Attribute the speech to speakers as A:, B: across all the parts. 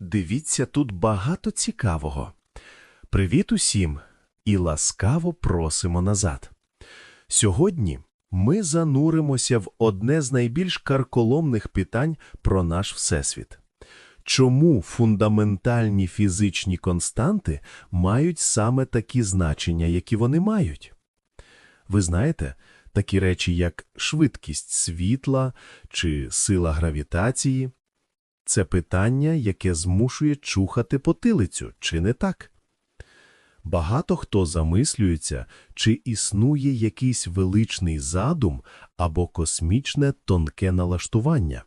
A: Дивіться, тут багато цікавого. Привіт усім і ласкаво просимо назад. Сьогодні ми зануримося в одне з найбільш карколомних питань про наш Всесвіт. Чому фундаментальні фізичні константи мають саме такі значення, які вони мають? Ви знаєте, такі речі, як швидкість світла чи сила гравітації – це питання, яке змушує чухати потилицю, чи не так? Багато хто замислюється, чи існує якийсь величний задум або космічне тонке налаштування.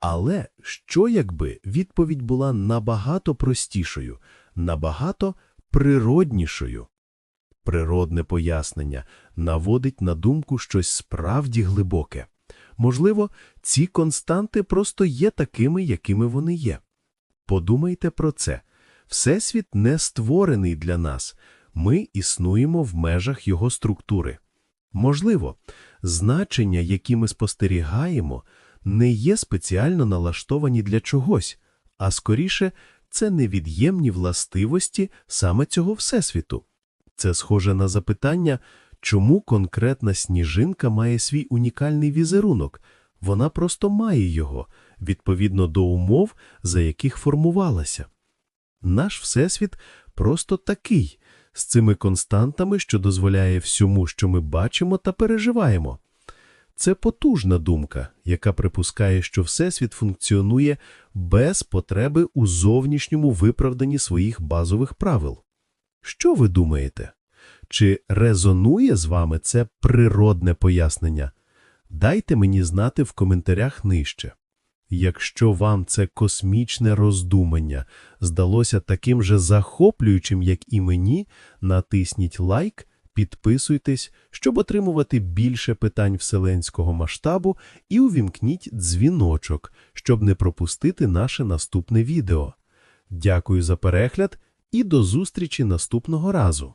A: Але що якби відповідь була набагато простішою, набагато природнішою? Природне пояснення наводить на думку щось справді глибоке. Можливо, ці константи просто є такими, якими вони є. Подумайте про це. Всесвіт не створений для нас. Ми існуємо в межах його структури. Можливо, значення, які ми спостерігаємо, не є спеціально налаштовані для чогось, а скоріше це невід'ємні властивості саме цього Всесвіту. Це схоже на запитання, чому конкретна сніжинка має свій унікальний візерунок. Вона просто має його, відповідно до умов, за яких формувалася. Наш Всесвіт просто такий, з цими константами, що дозволяє всьому, що ми бачимо та переживаємо. Це потужна думка, яка припускає, що Всесвіт функціонує без потреби у зовнішньому виправданні своїх базових правил. Що ви думаєте? Чи резонує з вами це природне пояснення? Дайте мені знати в коментарях нижче. Якщо вам це космічне роздумання здалося таким же захоплюючим, як і мені, натисніть лайк, підписуйтесь, щоб отримувати більше питань вселенського масштабу і увімкніть дзвіночок, щоб не пропустити наше наступне відео. Дякую за перегляд і до зустрічі наступного разу.